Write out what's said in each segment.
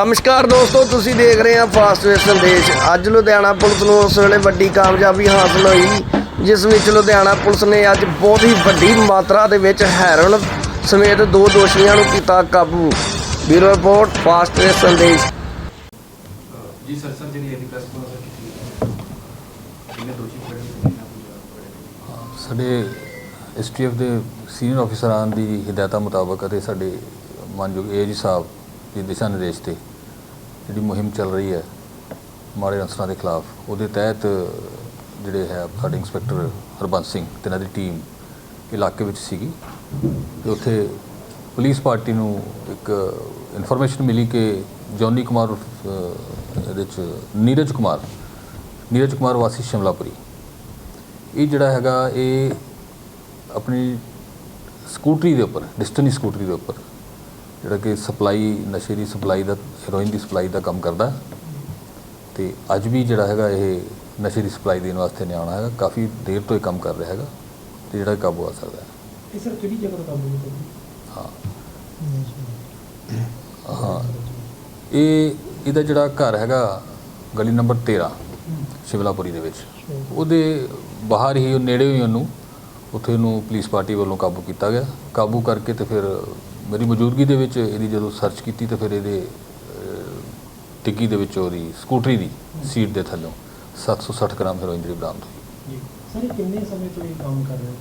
ਨਮਸਕਾਰ ਦੋਸਤੋ ਤੁਸੀਂ ਦੇਖ ਰਹੇ ਹੋ ਫਾਸਟ ਵੇ ਸੰਦੇਸ਼। ਅੱਜ ਲੁਧਿਆਣਾ ਪੁਲਿਸ ਨੂੰ ਉਸ ਵੇਲੇ ਵੱਡੀ ਕਾਮਯਾਬੀ ਹਾਸਲ ਹੋਈ ਜਿਸ ਵਿੱਚ ਲੁਧਿਆਣਾ ਪੁਲਿਸ ਨੇ ਅੱਜ ਬਹੁਤ ਹੀ ਵੱਡੀ ਮਾਤਰਾ ਦੇ ਵਿੱਚ ਹੈਰੋਇਨ ਸਮੇਤ ਦੋ ਦੋਸ਼ੀਆਂ ਨੂੰ ਕੀਤਾ ਕਾਬੂ। ਬਿਊਰੋ ਰਿਪੋਰਟ ਫਾਸਟ ਵੇ ਸੰਦੇਸ਼। ਜੀ ਸਰ ਸਰ ਜਿਹੜੀ ਇਹਦੀ ਪ੍ਰੈਸ ਕਾਨਫਰੰਸ ਕੀਤੀ ਕਿੰਨੇ ਦੋਸ਼ੀ ਫੜੇ ਨੇ ਕਿੰਨਾ ਕੁ ਸਾਡੇ ਐਸਟੀਐਫ ਦੇ ਸੀਨੀਅਰ ਅਫਸਰਾਂ ਦੀ ਹਦਾਇਤਾਂ ਮੁਤਾਬਕ ਅਤੇ ਸਾਡੇ ਮਾਨਯੋਗ ਏਜੀ ਸਾਹਿਬ ਦੇ ਦਿਸ਼ਾ ਨਿਰਦੇਸ਼ ਤੇ ਜਿਹੜੀ ਮੁਹਿੰਮ ਚੱਲ ਰਹੀ ਹੈ ਮਾੜੇ ਅਨਸਰਾਂ ਦੇ ਖਿਲਾਫ, ਉਹਦੇ ਤਹਿਤ ਜਿਹੜੇ ਹੈ ਸਾਡੇ ਇੰਸਪੈਕਟਰ ਹਰਬੰਸ ਸਿੰਘ ਤੇ ਇਹਨਾਂ ਦੀ ਟੀਮ ਇਲਾਕੇ ਵਿੱਚ ਸੀਗੀ ਤੇ ਉੱਥੇ ਪੁਲਿਸ ਪਾਰਟੀ ਨੂੰ ਇੱਕ ਇਨਫੋਰਮੇਸ਼ਨ ਮਿਲੀ ਕਿ ਜੌਨੀ ਕੁਮਾਰ ਇਹਦੇ ਚ ਨੀਰਜ ਕੁਮਾਰ ਨੀਰਜ ਕੁਮਾਰ ਵਾਸੀ ਸ਼ਿਮਲਾਪੁਰੀ। ਇਹ ਜਿਹੜਾ ਹੈਗਾ, ਇਹ ਆਪਣੀ ਸਕੂਟਰੀ ਦੇ ਉੱਪਰ, ਡਿਸਟਨੀ ਸਕੂਟਰੀ ਦੇ ਉੱਪਰ ਜਿਹੜਾ ਕਿ ਸਪਲਾਈ ਨਸ਼ੇ ਦੀ ਸਪਲਾਈ ਦਾ ਹੈਰੋਇਨ ਦੀ ਸਪਲਾਈ ਦਾ ਕੰਮ ਕਰਦਾ। ਤੇ ਅੱਜ ਵੀ ਜਿਹੜਾ ਹੈਗਾ ਇਹ ਨਸ਼ੇ ਦੀ ਸਪਲਾਈ ਦੇਣ ਵਾਸਤੇ ਨਹੀਂ ਆਉਣਾ ਹੈਗਾ ਕਾਫੀ ਦੇਰ ਤੋਂ ਇਹ ਕੰਮ ਕਰ ਰਿਹਾ ਹੈਗਾ ਤੇ ਜਿਹੜਾ ਕਾਬੂ ਆ ਸਕਦਾ ਹੈ। ਇਹ ਸਰ ਕਿਹੜੀ ਜਗ੍ਹਾ ਤੋਂ ਕਾਬੂ ਕੀਤਾ ਹਾਂ। ਹਾਂ। ਇਹ ਇਹਦਾ ਜਿਹੜਾ ਘਰ ਹੈਗਾ ਗਲੀ ਨੰਬਰ 13 ਸ਼ਿਵਲਾਪੁਰੀ ਦੇ ਵਿੱਚ। ਉਹਦੇ ਬਾਹਰ ਹੀ ਉਹ ਨੇੜੇ ਹੀ ਉਹਨੂੰ ਉੱਥੇ ਉਹਨੂੰ ਪੁਲਿਸ ਪਾਰਟੀ ਵੱਲੋਂ ਕਾਬੂ ਕੀਤਾ ਗਿਆ। ਕਾਬੂ ਕਰਕੇ ਤੇ ਫਿਰ ਮੇਰੀ ਮੌਜੂਦਗੀ ਦੇ ਵਿੱਚ ਇਹਦੀ ਜਦੋਂ ਸਰਚ ਕੀਤੀ ਤੇ ਫਿਰ ਇਹਦੇ ਟਿੱਕੀ ਦੇ ਵਿੱਚ ਉਹਦੀ ਸਕੂਟਰੀ ਦੀ ਸੀਟ ਦੇ ਥੱਲੋਂ 760 ਗ੍ਰਾਮ ਹੈਰੋਇਨ ਜਿਹੜੀ ਬਰਾਮਦ ਹੋਈ। ਜੀ। ਸਰ ਇਹ ਕਿੰਨੇ ਸਮੇਂ ਤੋਂ ਇਹ ਕੰਮ ਕਰ ਰਹੇ?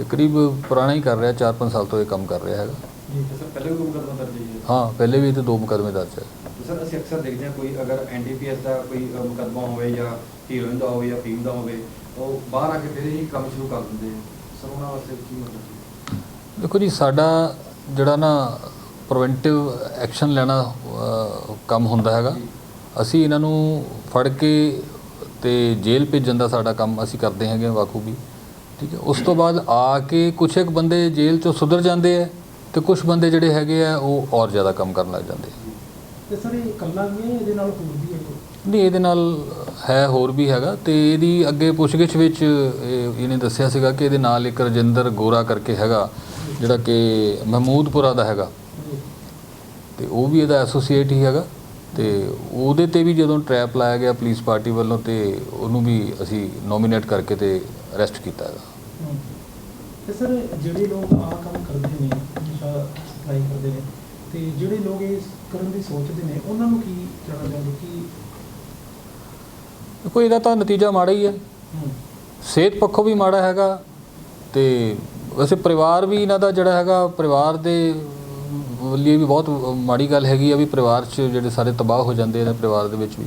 ਇਹ ਕਰੀਬ ਪੁਰਾਣਾ ਹੀ ਕਰ ਰਿਹਾ 4-5 ਸਾਲ ਤੋਂ ਇਹ ਕੰਮ ਕਰ ਰਿਹਾ ਹੈਗਾ। ਜੀ। ਤੇ ਸਰ ਪਹਿਲੇ ਵੀ ਕੋਈ ਮੁਕੱਦਮਾ ਦਰਜ ਹੈ ਹਾਂ ਪਹਿਲੇ ਵੀ ਇਹ ਤੇ ਦੋ ਮੁਕੱਦਮੇ ਦਰਜ ਹੈ। ਸਰ ਅਸੀਂ ਅਕਸਰ ਦੇਖਦੇ ਹਾਂ ਕੋਈ ਅਗਰ ਐਨਡੀਪੀਐਸ ਦਾ ਕੋਈ ਮੁਕੱਦਮਾ ਹੋਵੇ ਜਾਂ ਹੀਰੋਇਨ ਦਾ ਹੋਵੇ ਜਾਂ ਫੀਮ ਦਾ ਹੋਵੇ ਉਹ ਬਾਹਰ ਆ ਕੇ ਫਿਰ ਹੀ ਕੰਮ ਸ਼ੁਰੂ ਕਰ ਦਿੰਦੇ ਆ। ਸਰ ਉਹਨਾਂ ਵਾਸਤੇ ਕੀ ਮਤਲਬ ਹੈ? ਦੇਖੋ ਜੀ ਸਾਡਾ ਜਿਹੜਾ ਨਾ ਪ੍ਰੀਵੈਂਟਿਵ ਐਕਸ਼ਨ ਲੈਣਾ ਕੰਮ ਹੁੰਦਾ ਹੈਗਾ। ਅਸੀਂ ਇਹਨਾਂ ਨੂੰ ਫੜ ਕੇ ਤੇ ਜੇਲ੍ਹ ਭੇਜਣ ਦਾ ਸਾਡਾ ਕੰਮ ਅਸੀਂ ਕਰਦੇ ਹੈਗੇ ਵਾਕੂ ਵੀ ਠੀਕ ਹੈ ਉਸ ਤੋਂ ਬਾਅਦ ਆ ਕੇ ਕੁਛ ਇੱਕ ਬੰਦੇ ਜੇਲ੍ਹ ਚੋਂ ਸੁਧਰ ਜਾਂਦੇ ਆ ਤੇ ਕੁਝ ਬੰਦੇ ਜਿਹੜੇ ਹੈਗੇ ਆ ਉਹ ਔਰ ਜ਼ਿਆਦਾ ਕੰਮ ਕਰਨ ਲੱਗ ਜਾਂਦੇ ਆ। ਤੇ ਸਰ ਇਹ ਇਕੱਲਾ ਵੀ ਹੈ ਇਹਦੇ ਨਾਲ ਹੋਰ ਵੀ ਹੈ ਕੋਈ? ਨਹੀਂ ਇਹਦੇ ਨਾਲ ਹੈ ਹੋਰ ਵੀ ਹੈਗਾ ਤੇ ਇਹਦੀ ਅੱਗੇ ਪੁੱਛਗਿੱਛ ਵਿੱਚ ਇਹ- ਇਹਨੇ ਦੱਸਿਆ ਸੀਗਾ ਕਿ ਇਹਦੇ ਨਾਲ ਇੱਕ ਰਜਿੰਦਰ ਗੋਰਾ ਕਰਕੇ ਹੈਗਾ। ਜਿਹੜਾ ਕਿ ਮਹਿਮੂਦਪੁਰਾ ਦਾ ਹੈਗਾ। ਤੇ ਉਹ ਵੀ ਇਹਦਾ ਐਸੋਸੀਏਟ ਹੀ ਹੈਗਾ। ਤੇ ਉਹਦੇ ਤੇ ਵੀ ਜਦੋਂ ਟਰੈਪ ਲਾਇਆ ਗਿਆ ਪੁਲਿਸ ਪਾਰਟੀ ਵੱਲੋਂ ਤੇ ਉਹਨੂੰ ਵੀ ਅਸੀਂ ਨੋਮੀਨੇਟ ਕਰਕੇ ਤੇ ਅਰੈਸਟ ਕੀਤਾ ਹੈਗਾ। ਤੇ ਸਰ ਜਿਹੜੇ ਲੋਕ ਆਹ ਕੰਮ ਕਰਦੇ ਨੇ ਨਸ਼ਾ ਸਪਲਾਈ ਕਰਦੇ ਨੇ ਤੇ ਜਿਹੜੇ ਲੋਕ ਇਹ ਕਰਨ ਦੀ ਸੋਚਦੇ ਨੇ ਉਹਨਾਂ ਨੂੰ ਕੀ ਚਾਹੁੰਦੇ ਕਿ ਦੇਖੋ ਇਹਦਾ ਤਾਂ ਨਤੀਜਾ ਮਾੜਾ ਹੀ। ਹੈ। ਸਿਹਤ ਪੱਖੋਂ ਵੀ ਮਾੜਾ ਹੈਗਾ ਤੇ ਵੈਸੇ ਪਰਿਵਾਰ ਵੀ ਇਹਨਾਂ ਦਾ ਜਿਹੜਾ ਹੈਗਾ, ਪਰਿਵਾਰ ਦੇ ਲਈ ਵੀ ਬਹੁਤ ਮਾੜੀ ਗੱਲ ਹੈਗੀ ਆ ਵੀ ਪਰਿਵਾਰ 'ਚ ਜਿਹੜੇ ਸਾਰੇ ਤਬਾਹ ਹੋ ਜਾਂਦੇ ਨੇ ਪਰਿਵਾਰ ਦੇ ਵਿੱਚ ਵੀ।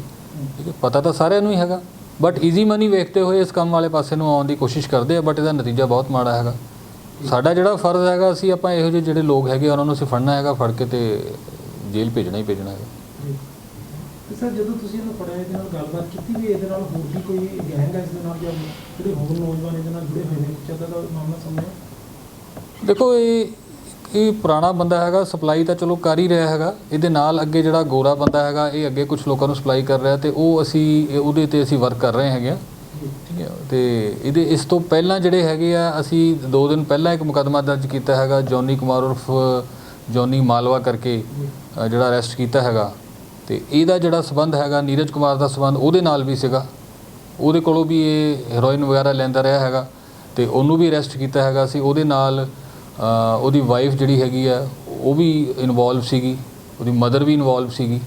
ਠੀਕ ਹੈ, ਪਤਾ ਤਾਂ ਸਾਰਿਆਂ ਨੂੰ ਹੀ ਹੈਗਾ। ਬਟ ਈਜ਼ੀ ਮਨੀ ਵੇਖਦੇ ਹੋਏ ਇਸ ਕੰਮ ਵਾਲੇ ਪਾਸੇ ਨੂੰ ਆਉਣ ਦੀ ਕੋਸ਼ਿਸ਼ ਕਰਦੇ ਆ ਬਟ ਇਹਦਾ ਨਤੀਜਾ ਬਹੁਤ ਮਾੜਾ ਹੈਗਾ। ਸਾਡਾ ਜਿਹੜਾ ਫਰਜ਼ ਹੈਗਾ, ਅਸੀਂ ਆਪਾਂ ਇਹੋ ਜਿਹੇ ਜਿਹੜੇ ਲੋਕ ਹੈਗੇ ਉਹਨਾਂ ਨੂੰ ਅਸੀਂ ਫੜਨਾ ਹੈਗਾ, ਫੜ ਕੇ ਤੇ ਜੇਲ੍ਹ ਭੇਜਣਾ ਹੀ ਭੇਜਣਾ ਹੈਗਾ। ਤੇ ਸਰ, ਜਦੋਂ ਤੁਸੀਂ ਇਹਨੂੰ ਫੜਿਆ, ਇਹਦੇ ਨਾਲ ਗੱਲਬਾਤ ਕੀਤੀ ਵੀ ਇਹਦੇ ਨਾਲ ਹੋਰ ਵੀ ਕੋਈ ਗੈਂਗ ਹੈ ਇਸ ਦੇ ਨਾਲ ਜਾਂ ਜਿਹੜੇ ਹੋਰ ਨੌਜਵਾਨ ਇਹਦੇ ਨਾਲ ਜੁੜੇ ਹੋਏ ਨੇ ਕੁਛ ਦਾ ਮਾਮਲਾ ਸਾਹਮਣੇ ਦੇਖੋ, ਇਹ ਇਹ ਪੁਰਾਣਾ ਬੰਦਾ ਹੈਗਾ, ਸਪਲਾਈ ਤਾਂ ਚਲੋ ਕਰ ਹੀ ਰਿਹਾ ਹੈਗਾ। ਇਹਦੇ ਨਾਲ ਅੱਗੇ ਜਿਹੜਾ ਗੋਰਾ ਬੰਦਾ ਹੈਗਾ, ਇਹ ਅੱਗੇ ਕੁਝ ਲੋਕਾਂ ਨੂੰ ਸਪਲਾਈ ਕਰ ਰਿਹਾ ਤੇ ਉਹ ਅਸੀਂ, ਇਹ- ਉਹਦੇ ਤੇ ਅਸੀਂ ਵਰਕ ਕਰ ਰਹੇ ਹੈਗੇ ਆ। ਠੀਕ ਹੈ, ਤੇ ਇਹਦੇ ਇਸ ਤੋਂ ਪਹਿਲਾਂ ਜਿਹੜੇ ਹੈਗੇ ਆ, ਅਸੀਂ ਦੋ ਦਿਨ ਪਹਿਲਾਂ ਇੱਕ ਮੁਕੱਦਮਾ ਦਰਜ ਕੀਤਾ ਹੈਗਾ, ਜੌਨੀ ਕੁਮਾਰ ਉਰਫ ਜੌਨੀ ਮਾਲਵਾ ਕਰਕੇ ਜਿਹੜਾ ਅਰੈਸਟ ਕੀਤਾ ਹੈਗਾ। ਤੇ ਇਹਦਾ ਜਿਹੜਾ ਸਬੰਧ ਹੈਗਾ, ਨੀਰਜ ਕੁਮਾਰ ਦਾ ਸਬੰਧ ਉਹਦੇ ਨਾਲ ਵੀ ਸੀਗਾ। ਉਹਦੇ ਕੋਲੋਂ ਵੀ ਇਹ ਹੈਰੋਇਨ ਵਗੈਰਾ ਲੈਂਦਾ ਰਿਹਾ ਹੈਗਾ, ਤੇ ਉਹਨੂੰ ਵੀ ਅਰੈਸਟ ਕੀਤਾ ਹੈਗਾ ਸੀ। ਉਹਦੇ ਨਾਲ ਉਹਦੀ ਵਾਈਫ ਜਿਹੜੀ ਹੈਗੀ ਆ ਉਹ ਵੀ ਇਨਵੋਲਵ ਸੀਗੀ ਉਹਦੀ ਮਦਰ ਵੀ ਇਨਵੋਲਵ ਸੀਗੀ।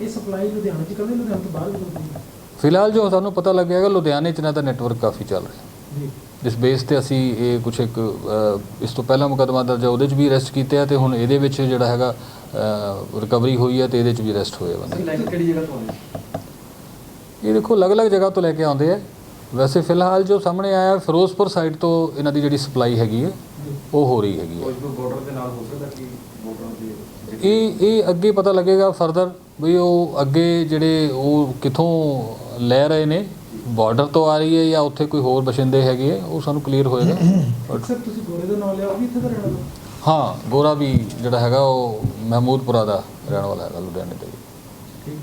ਇਹ ਸਪਲਾਈ ਲੁਧਿਆਣਾ ਚ ਕਰਦੇ ਲੁਧਿਆਣਾ ਤੋਂ ਬਾਹਰ ਵੀ ਨੇ? ਫਿਲਹਾਲ ਜੋ ਸਾਨੂੰ ਪਤਾ ਲੱਗਿਆ ਹੈਗਾ ਲੁਧਿਆਣੇ 'ਚ ਇਹਨਾਂ ਦਾ ਨੈਟਵਰਕ ਕਾਫੀ ਚੱਲ ਰਿਹਾ। ਜੀ। ਜਿਸ ਬੇਸ ਤੇ ਅਸੀਂ ਇਹ ਕੁਛ ਇੱਕ ਇਸ ਤੋਂ ਪਹਿਲਾਂ ਮੁਕੱਦਮਾ ਦਰਜ ਹੈ ਉਹਦੇ 'ਚ ਵੀ ਅਰੈਸਟ ਕੀਤੇ ਆ ਤੇ ਹੁਣ ਇਹਦੇ ਵਿੱਚ ਜਿਹੜਾ ਹੈਗਾ ਰਿਕਵਰੀ ਹੋਈ ਹੈ ਤੇ ਇਹਦੇ 'ਚ ਵੀ ਅਰੈਸਟ ਹੋਏ ਬੰਦੇ। ਕਿਹੜੀ ਜਗ੍ਹਾ ਤੋਂ ਆਏ? ਇਹ ਦੇਖੋ ਅਲੱਗ-ਅਲੱਗ ਜਗ੍ਹਾ ਤੋਂ ਲੈ ਕੇ ਆਉਂਦੇ ਆ। ਵੈਸੇ ਫਿਲਹਾਲ ਜੋ ਸਾਹਮਣੇ ਆਇਆ ਫਿਰੋਜ਼ਪੁਰ ਸਾਈਡ ਤੋਂ ਇਹਨਾਂ ਦੀ ਜਿਹੜੀ ਸਪਲਾਈ ਹੈਗੀ ਹੈ ਉਹ ਹੋ ਰਹੀ ਹੈਗੀ ਹੈ। ਕੋਈ ਬਾਰਡਰ ਦੇ ਨਾਲ ਹੋ ਸਕਦਾ ਕਿ ਬਾਰਡਰ ਦੇ ਇਹ ਇਹ ਅੱਗੇ ਪਤਾ ਲੱਗੇਗਾ ਫਰਦਰ ਵੀ ਉਹ ਅੱਗੇ ਜਿਹੜੇ ਉਹ ਕਿੱਥੋਂ ਲੈ ਰਹੇ ਨੇ ਬਾਰਡਰ ਤੋਂ ਆ ਰਹੀ ਹੈ ਜਾਂ ਉੱਥੇ ਕੋਈ ਹੋਰ ਬਸ਼ਿੰਦੇ ਹੈਗੇ ਆ ਉਹ ਸਾਨੂੰ ਕਲੀਅਰ ਹੋਏਗਾ। ਸਰ ਤੁਸੀਂ ਗੋਰੇ ਦਾ ਨਾਮ ਲਿਆ ਉਹ ਵੀ ਇੱਥੇ ਦਾ ਰਹਿਣ ਵਾਲਾ? ਹਾਂ ਗੋਰਾ ਵੀ ਜਿਹੜਾ ਹੈਗਾ ਉਹ ਮਹਿਮੂਦਪੁਰਾ ਦਾ ਰਹਿਣ ਵਾਲਾ ਹੈਗਾ ਲੁਧਿਆਣੇ ਦਾ। ਹੀ।